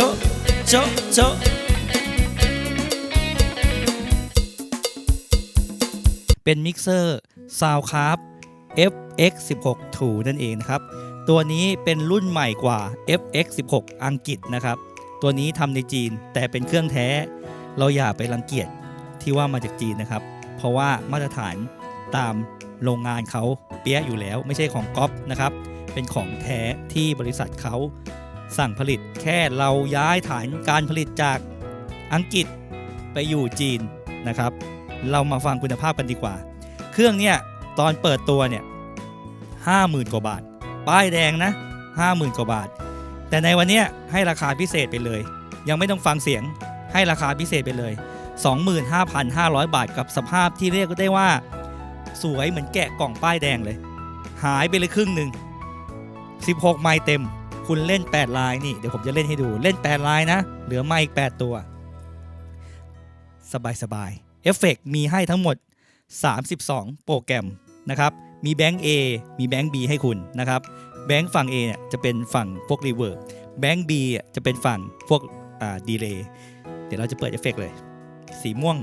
โชะโชะโชะเป็นมิกเซอร์ Soundcraft FX 16 True นั่นเองนะครับ ตัวนี้เป็นรุ่นใหม่กว่า FX 16 อังกฤษนะครับ ตัวนี้ทำในจีนแต่เป็นเครื่องแท้ เราอย่าไปรังเกียจที่ว่ามาจากจีนนะครับ เพราะว่ามาตรฐานตามโรงงานเขาเปี้ยอยู่แล้ว ไม่ใช่ของก๊อปนะครับ เป็นของแท้ที่บริษัทเขา สั่งผลิตแค่เราย้ายฐานการผลิตจากอังกฤษไปอยู่จีนนะครับ เรามาฟังคุณภาพกันดีกว่า เครื่องเนี่ยตอนเปิดตัวเนี่ยห้าหมื่นกว่าบาท ป้ายแดงนะห้าหมื่นกว่าบาท แต่ในวันนี้ให้ราคาพิเศษไปเลย ยังไม่ต้องฟังเสียงให้ราคาพิเศษไปเลย 25,500 บาทกับสภาพที่เรียกได้ว่า สวยเหมือนแกะกล่องป้ายแดงเลย หายไปเลยครึ่งหนึ่ง16 ไม้เต็ม คุณเล่น 8 ลายนี่เดี๋ยวผมจะเล่นให้ดูเล่น 8 ลายนะ เหลือม้อีก 8 ตัว สบายสบายเอฟเฟกมีให้ทั้งหมด 32 โปรแกรมนะครับ มีแบงค์ A มีแบงค์ B ให้คุณนะครับ แบงค์ฝั่ง A เนี่ยจะเป็นฝั่งพวกรีเวิร์บแบงค์ B อะจะเป็นฝั่งพวกอ่าดีเลย์เดี๋ยวเราจะเปิดเอฟเฟกเลย สีม่วง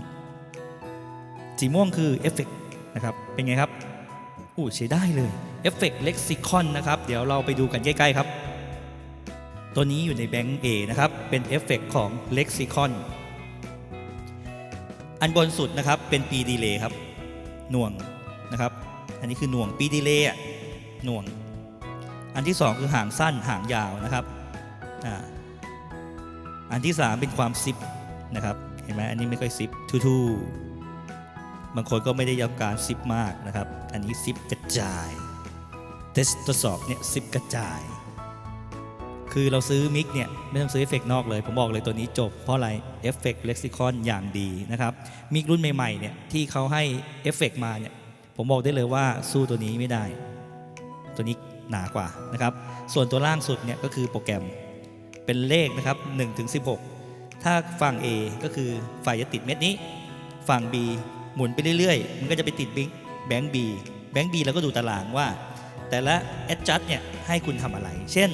สีม่วงคือเอฟเฟกนะครับ เป็นไงครับอู้ใช้ได้เลยเอฟเฟกเล็กซิคอนนะครับ เดี๋ยวเราไปดูกันใกล้ ๆ ครับ ตัวนี้อยู่ในแบงค์ A นะครับ เป็นเอฟเฟกของ Lexicon อันบนสุดนะครับเป็นปีดีเลย์ครับ หน่วงนะครับ อันนี้คือหน่วงปีดีเลย์หน่วง อันที่ 2 คือหางสั้นหางยาวนะครับอ่าอันที่ 3 เป็นความซิปนะครับเห็นไหมอันนี้ไม่ค่อยซิปทู่ๆบางคนก็ไม่ได้ยอมการซิปมากนะครับ อันนี้ซิปกระจายเทสทดสอบเนี่ยซิปกระจาย คือเราซื้อมิกเนี่ยไม่ต้องซื้อเอฟเฟกต์นอกเลย ผมบอกเลยตัวนี้จบ เพราะอะไรเอฟเฟกต์เล็กซิคอนอย่างดีนะครับมิกรุ่นใหม่ๆเนี่ยที่เขาให้เอฟเฟกต์มาเนี่ยผมบอกได้เลยว่าสู้ตัวนี้ไม่ได้ ตัวนี้หนากว่านะครับส่วนตัวล่างสุดเนี่ยก็คือโปรแกรมเป็นเลขนะครับ1ถึง16 ถ้าฝั่ง A ก็คือฝ่ายจะติดเม็ดนี้ ฝั่ง B หมุนไปเรื่อยๆ มันก็จะไปติดบิ๊กแบงค์ B แบงค์ B เราก็ดูตารางว่า แต่ละ adjust เนี่ยให้คุณทำอะไร เช่น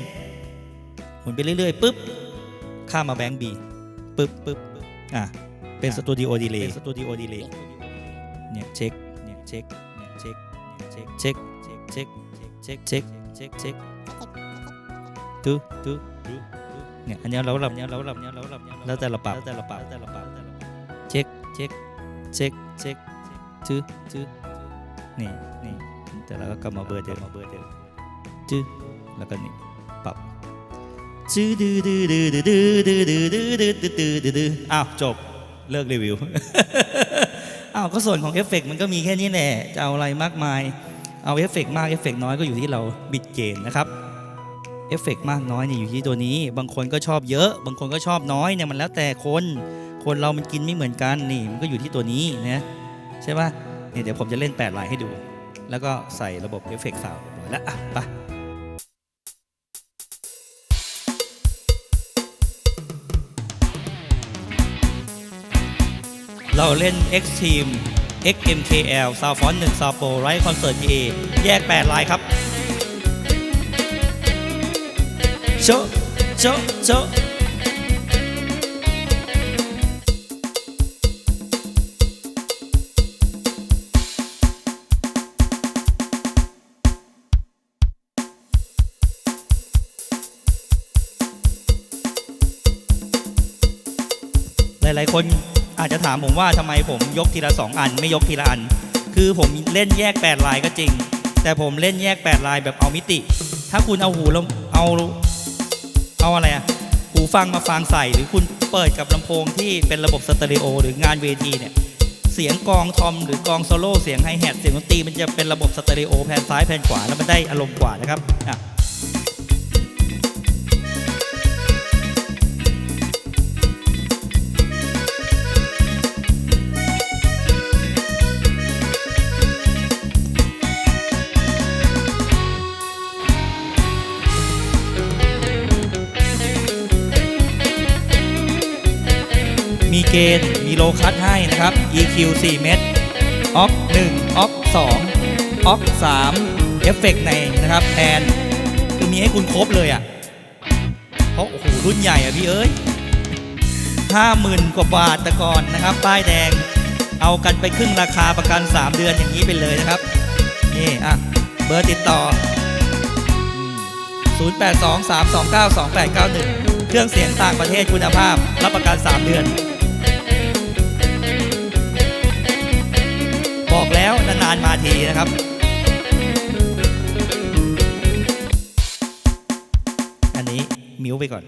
หมุนไปเรื่อยๆปุ๊บข้ามมาแบงค์ B ปุ๊บปุ๊บปุ๊บอะเป็นสตูดิโอดีเลย์สตูดิโอดีเลย์เนี่ยเช็คเนี่ยเช็คเนี่ยเช็คเนี่ยเช็คเช็คเช็คเช็คเช็คเช็คเช็คดูดูดูเนี่ยอันนี้เราหลับเนี่ยเราหลับเนี่ยเราหลับเนี่ยแล้วแต่เราปรับแล้วแต่เราปรับแล้วแต่เราปรับเช็คเช็คเช็คเช็คจื้อจื้อนี่นี่แต่เราก็กลับมาเบอร์เดิมมาเบอร์เดิมจื้อแล้วก็นี่ปรับ จื้อดื้อดื้อดื้อดื้อดื้อดื้อดื้อดื้อดื้อดื้อดื้อดื้ออ้าวจบเลิกรีวิวอ้าวก็ส่วนของเอฟเฟกต์มันก็มีแค่นี้แหละจะเอาอะไรมากมาย เอาเอฟเฟกต์มากเอฟเฟกต์น้อยก็อยู่ที่เราบิดเกณฑ์นะครับเอฟเฟกต์มากน้อยเนี่ยอยู่ที่ตัวนี้ บางคนก็ชอบเยอะ บางคนก็ชอบน้อยเนี่ยมันแล้วแต่คน คนเรามันกินไม่เหมือนกันนี่มันก็อยู่ที่ตัวนี้นะใช่ป่ะเนี่ยเดี๋ยวผมจะเล่น8ลายให้ดู แล้วก็ใส่ระบบเอฟเฟกต์สาวเรียบร้อยแล้วอะไป เราเล่น X Team XMKL ซาวฟอน1ซาวโปรไรคอนเสิร์ต A แยก 8 ลายครับโชโชโชหลาย ๆ คน อาจจะถามผมว่าทำไมผมยกทีละ 2 อัน ไม่ยกทีละอัน คือผมเล่นแยก 8 ลายก็จริง แต่ผมเล่นแยก 8 ลายแบบเอามิติ ถ้าคุณเอาหูลำเอาเอาอะไรอะหูฟังมาฟังใส่ หรือคุณเปิดกับลำโพงที่เป็นระบบสเตอริโอหรืองานเวทีเนี่ยเสียงกองทอมหรือกองโซโล่เสียงไฮแฮทเสียงดนตรีมันจะเป็นระบบสเตอริโอแผ่นซ้ายแผ่นขวาแล้วมันได้อารมณ์กว่านะครับอะ เกณฑ์มีโลคัสให้นะครับ EQ 4 เม็ดออก1ออก2ออก3เอฟเฟกในนะครับแอนคือมีให้คุณครบเลยอะ เพราะโอ้โหรุ่นใหญ่อะพี่เอ้ยห้าหมื่นกว่าบาทต่ก่อนนะครับ ป้ายแดงเอากันไปครึ่งราคาประกัน 3 เดือนอย่างนี้ไปเลยนะครับ นี่อะ เบอร์ติดต่ออืม082 329 2891 เครื่องเสียงต่างประเทศคุณภาพ รับประกัน 3 เดือน บอกแล้วนานๆมาทีนะครับอันนี้มิวไปก่อน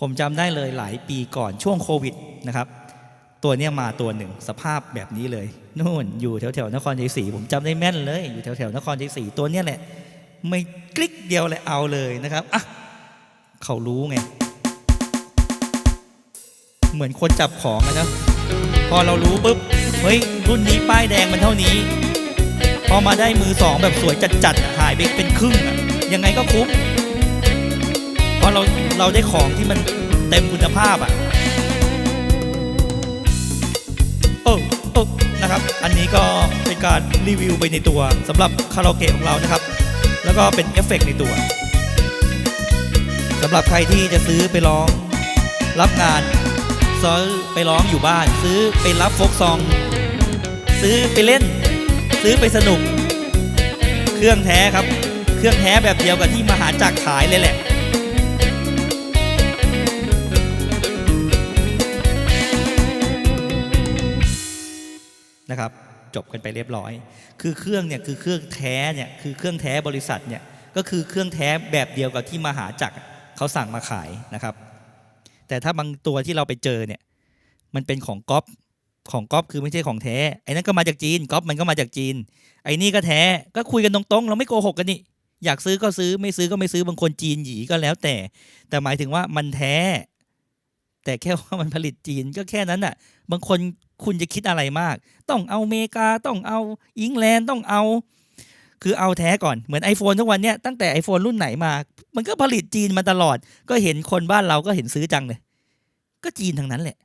ผมจำได้เลยหลายปีก่อนช่วงโควิดนะครับ ตัวเนี้ยมาตัวหนึ่งสภาพแบบนี้เลยนู่นอยู่แถวแถวๆนครชัยศรีผมจำได้แม่นเลย อยู่แถวแถวๆนครชัยศรีตัวเนี้ยแหละไม่กลิกเดียวเลยเอาเลยนะครับอะเขารู้ไง เหมือนคนจับของอะนะพอเรารู้ปุ๊บ เฮ้ย รุ่นนี้ป้ายแดงมันเท่านี้ พอมาได้มือสองแบบสวยจัดๆอะหายไปเป็นครึ่งอะยังไงก็คุ้มเพราะเราเราได้ของที่มันเต็มคุณภาพอะเออเออนะครับ อันนี้ก็เป็นการรีวิวไปในตัวสำหรับคาราโอเกะของเรานะครับ แล้วก็เป็นเอฟเฟกต์ในตัวสำหรับใครที่จะซื้อไปร้อง รับงานซื้อไปร้องอยู่บ้าน ซื้อไปรับโฟกซอง ซื้อไปเล่น ซื้อไปสนุก เครื่องแท้ครับ เครื่องแท้แบบเดียวกับที่มหาจักรขายเลยแหละนะครับจบกันไปเรียบร้อย คือเครื่องเนี่ยคือเครื่องแท้เนี่ยคือเครื่องแท้บริษัทเนี่ยก็คือเครื่องแท้แบบเดียวกับที่มหาจักรเขาสั่งมาขายนะครับ แต่ถ้าบางตัวที่เราไปเจอเนี่ยมันเป็นของก๊อป ของก๊อปคือไม่ใช่ของแท้ไอ้นั่นก็มาจากจีนก๊อปมันก็มาจากจีน ไอ้นี่ก็แท้ก็คุยกันตรงๆ เราไม่โกหกกันนี่อยากซื้อก็ซื้อไม่ซื้อก็ไม่ซื้อบางคนจีนหยีก็แล้วแต่ แต่หมายถึงว่ามันแท้ แต่แค่ว่ามันผลิตจีนก็แค่นั้นน่ะ บางคนคุณจะคิดอะไรมาก ต้องเอาเมกาต้องเอาอิงแลนด์ต้องเอา คือเอาแท้ก่อนเหมือน iPhone ทุกวันเนี้ยตั้งแต่ iPhone รุ่นไหนมา มันก็ผลิตจีนมาตลอด ก็เห็นคนบ้านเราก็เห็นซื้อจังเลย ก็จีนทั้งนั้นแหละ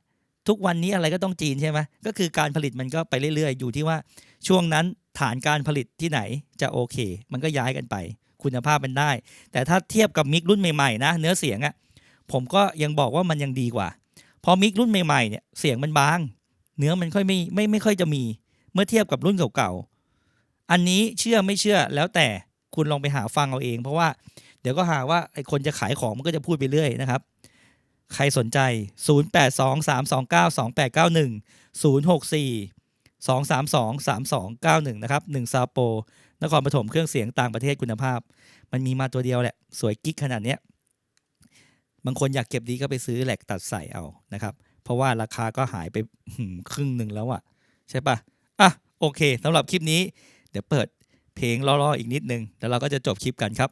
ทุกวันนี้อะไรก็ต้องจีนใช่ไหมก็คือการผลิตมันก็ไปเรื่อยๆ อยู่ที่ว่าช่วงนั้นฐานการผลิตที่ไหนจะโอเค มันก็ย้ายกันไป คุณภาพมันได้ แต่ถ้าเทียบกับมิกรุ่นใหม่ๆนะเนื้อเสียงอะ่ะผมก็ยังบอกว่ามันยังดีกว่า พอมิกรุ่นใหม่ๆเนี่ยเสียงมันบาง เนื้อมันค่อยไม่ไม่ไม่ค่อยจะมี เมื่อเทียบกับรุ่นเก่าๆอันนี้เชื่อไม่เชื่อแล้วแต่คุณลองไปหาฟังเอาเอง เพราะว่าเดี๋ยวก็หาว่าไอ้คนจะขายของมันก็จะพูดไปเรื่อยนะครับ ใครสนใจ 0823292891 064-232-3291 นะครับ 1 ซาโป นครปฐมเครื่องเสียงต่างประเทศคุณภาพ มันมีมาตัวเดียวแหละ สวยกิ๊กขนาดเนี้ย บางคนอยากเก็บดีก็ไปซื้อแหลกตัดใส่เอานะครับ เพราะว่าราคาก็หายไปหืมครึ่งหนึ่งแล้วอะใช่ปะอะ โอเคสำหรับคลิปนี้ เดี๋ยวเปิดเพลงล่อๆอีกนิดนึง แล้วเราก็จะจบคลิปกันครับ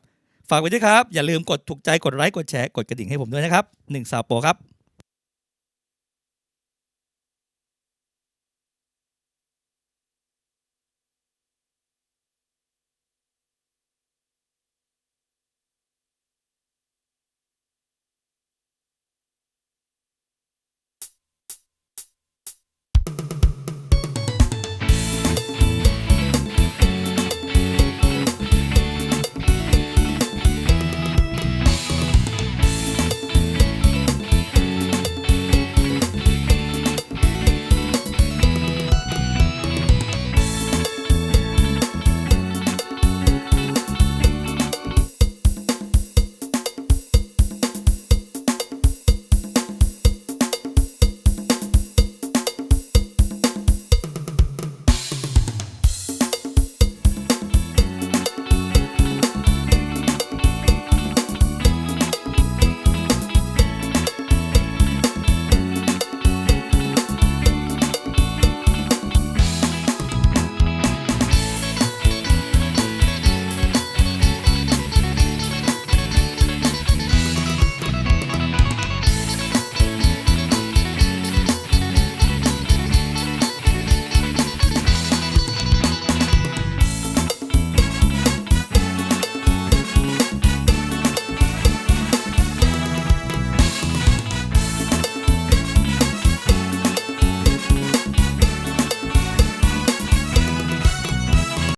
ฝากไว้ด้วยครับ อย่าลืมกดถูกใจกดไลค์กดแชร์กดกระดิ่งให้ผมด้วยนะครับหนึ่งสาวโปครับ